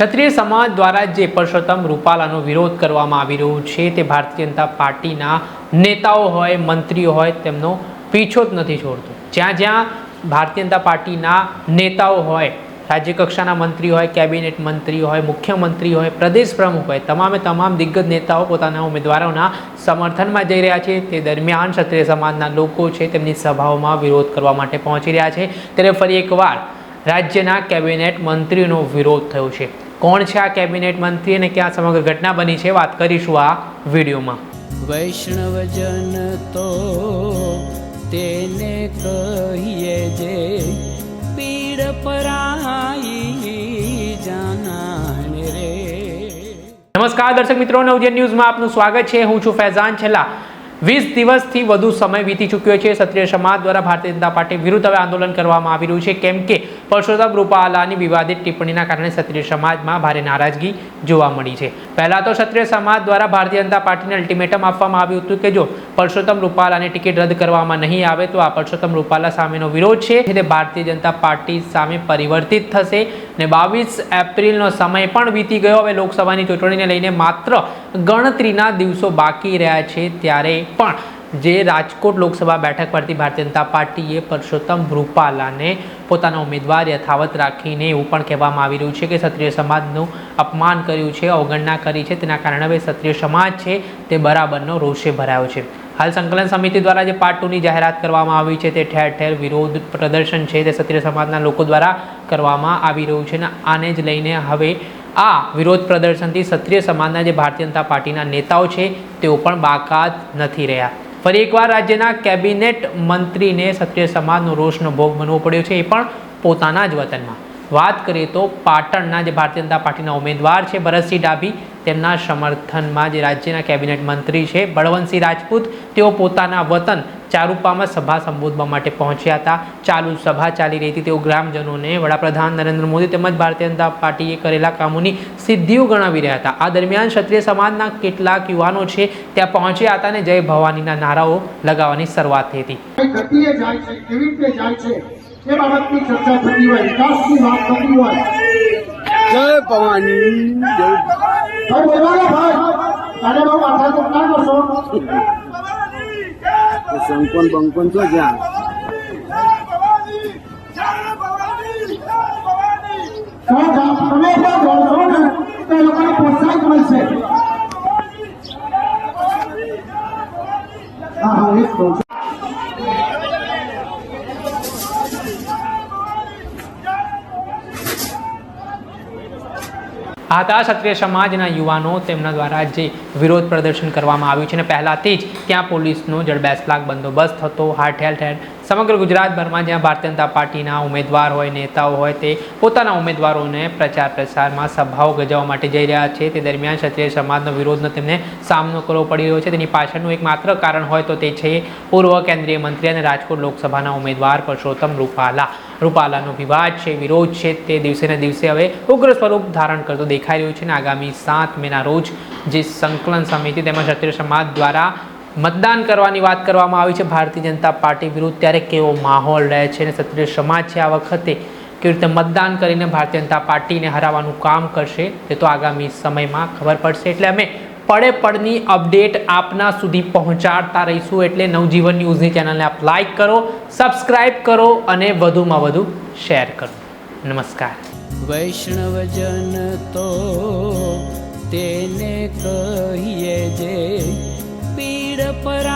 ક્ષત્રિય સમાજ દ્વારા જે પરસોત્તમ રૂપાલાનો વિરોધ કરવામાં આવી રહ્યો છે, તે ભારતીય જનતા પાર્ટીના નેતાઓ હોય, મંત્રીઓ હોય, તેમનો પીછો જ નથી છોડતો. જ્યાં જ્યાં ભારતીય જનતા પાર્ટીના નેતાઓ હોય રાજ્ય કક્ષાના મંત્રી હોય, કેબિનેટ મંત્રી હોય, મુખ્યમંત્રી હોય, પ્રદેશ પ્રમુખ હોય, તમામે તમામ દિગ્ગજ નેતાઓ પોતાના ઉમેદવારોના સમર્થનમાં જઈ રહ્યા છે. તે દરમિયાન ક્ષત્રિય સમાજના લોકો છે, તેમની સભાઓમાં વિરોધ કરવા માટે પહોંચી રહ્યા છે. ત્યારે ફરી એકવાર રાજ્યના કેબિનેટ મંત્રીનો વિરોધ થયો છે. કોણ છે આ કેબિનેટ મંત્રી અને ક્યાં સમગ્ર ઘટના બની છે? વાત કરીશું આ વિડીયોમાં. વૈષ્ણવજન તો તેને કહીએ જે પીડ પરાઈ જાનાને રે. નમસ્કાર દર્શક મિત્રો. નવજન ન્યૂઝમાં આપનું સ્વાગત છે. હું છું ફૈઝાન છેલ્લા વીસ દિવસથી વધુ સમય વીતી ચૂક્યો છે. ક્ષત્રિય સમાજ દ્વારા ભારતીય જનતા પાર્ટી વિરુદ્ધ હવે આંદોલન કરવામાં આવી રહ્યું છે. કેમ કે પરસોત્તમ રૂપાલાની વિવાદિત ટિપ્પણીના કારણે ક્ષત્રિય સમાજમાં ભારે નારાજગી જોવા મળી છે. પહેલા તો ક્ષત્રિય સમાજ દ્વારા ભારતીય જનતા પાર્ટીને અલ્ટિમેટમ આપવામાં આવ્યું હતું કે જો પરસોત્તમ રૂપાલાની ટિકિટ રદ કરવામાં નહીં આવે તો આ પરસોત્તમ રૂપાલા સામેનો વિરોધ છે. તે ભારતીય જનતા પાર્ટી સામે પરિવર્તિત થશે ને બાવીસ એપ્રિલનો સમય પણ વીતી ગયો. હવે લોકસભાની ચૂંટણીને લઈને માત્ર ગણતરીના દિવસો બાકી રહ્યા છે ત્યારે પણ જે રાજકોટ લોકસભા બેઠક પરથી ભારતીય જનતા પાર્ટીએ પરસોત્તમ રૂપાલાને પોતાના ઉમેદવાર યથાવત રાખીને એવું પણ કહેવામાં આવી રહ્યું છે કે ક્ષત્રિય સમાજનું અપમાન કર્યું છે, અવગણના કરી છે, તેના કારણે હવે ક્ષત્રિય સમાજ છે તે બરાબરનો રોષે ભરાયો છે. હાલ સંકલન સમિતિ દ્વારા જે પાર્ટ ટુની જાહેરાત કરવામાં આવી છે તે ઠેર ઠેર વિરોધ પ્રદર્શન છે તે ક્ષત્રિય સમાજના લોકો દ્વારા કરવામાં આવી રહ્યું છે અને આને જ લઈને હવે આ વિરોધ પ્રદર્શનથી ક્ષત્રિય સમાજના જે ભારતીય જનતા પાર્ટીના નેતાઓ છે, તેઓ પણ બાકાત નથી રહ્યા. ફરી એકવાર રાજ્યના કેબિનેટ મંત્રીને ક્ષત્રિય સમાજનો રોષનો ભોગ બનવો પડ્યો છે, એ પણ પોતાના જ વતનમાં. વાત કરીએ તો પાટણના જે ભારતીય જનતા પાર્ટીના ઉમેદવાર છે, ભરતસિંહ ડાભી, તેમના સમર્થનમાં જે રાજ્યના કેબિનેટ મંત્રી છે, બળવંતસિંહ રાજપૂત, તેઓ પોતાના વતન ચારુપામાં સભા સંબોધવા માટે પહોંચ્યા હતા. ચાલુ સભા ચાલી રહી હતી. તેઓ ગ્રામજનોને વડાપ્રધાન નરેન્દ્ર મોદી તેમજ ભારતીય જનતા પાર્ટીએ કરેલા કામોની સિદ્ધિઓ ગણાવી રહ્યા હતા. આ દરમિયાન ક્ષત્રિય સમાજના કેટલાક યુવાનો છે ત્યાં પહોંચ્યા હતા અને જય ભવાનીના નારાઓ લગાવવાની શરૂઆત થઈ હતી. કઈ જાય છે કેવી રીતે જાય છે એ બાબતની ચર્ચા થતી હોય વિકાસની વાત થતી હોય. જય ભવાની જય ભાઈ ભાઈ તારે બહુ માથા તો ના કરશો? શંકોન બંકોન છો જ્યાં તો જા- તમે પણ બોલશો ને તો એ લોકોને પ્રોત્સાહન મળશે હા હા એ જ કહું છું આ હતા ક્ષત્રિય સમાજના યુવાનો તેમના દ્વારા જે વિરોધ પ્રદર્શન કરવામાં આવ્યું છે અને પહેલાથી જ ત્યાં પોલીસનો જડબેસલાક બંદોબસ્ત હતો હાર ઠેર ઠેર સમગ્ર ગુજરાતભરમાં જ્યાં ભારતીય જનતા પાર્ટીના ઉમેદવાર હોય, નેતાઓ હોય તે પોતાના ઉમેદવારોને પ્રચાર પ્રસારમાં સભાઓ ગજવવા માટે જઈ રહ્યા છે. તે દરમિયાન ક્ષત્રિય સમાજનો વિરોધનો તેમને સામનો કરવો પડી રહ્યો છે. તેની પાછળનું એક માત્ર કારણ હોય તો તે છે પૂર્વ કેન્દ્રીય મંત્રી અને રાજકોટ લોકસભાના ઉમેદવાર પરસોત્તમ રૂપાલા. રૂપાલાનો વિવાદ છે, વિરોધ છે, તે દિવસે ને દિવસે હવે ઉગ્ર સ્વરૂપ ધારણ કરતો દેખાઈ રહ્યું છે અને આગામી સાત મેના રોજ જે સંકલન સમિતિ તેમજ ક્ષત્રિય સમાજ દ્વારા મતદાન કરવાની વાત કરવામાં આવી છે. ભારતીય જનતા પાર્ટી વિરુદ્ધ ત્યારે કેવો માહોલ રહે છે અને ક્ષત્રિય સમાજ છે આ વખતે કેવી રીતે મતદાન કરીને ભારતીય જનતા પાર્ટીને હરાવવાનું કામ કરશે તે તો આગામી સમયમાં ખબર પડશે. એટલે અમે પડે પડની અપડેટ આપના સુધી પહોંચાડતા રહીશું. એટલે નવજીવન ન્યૂઝની ચેનલને આપ લાઇક કરો સબસ્ક્રાઈબ કરો અને વધુમાં વધુ શેર કરો. નમસ્કાર. વૈષ્ણવજન તો તેને કહીએ જે પીડ પરા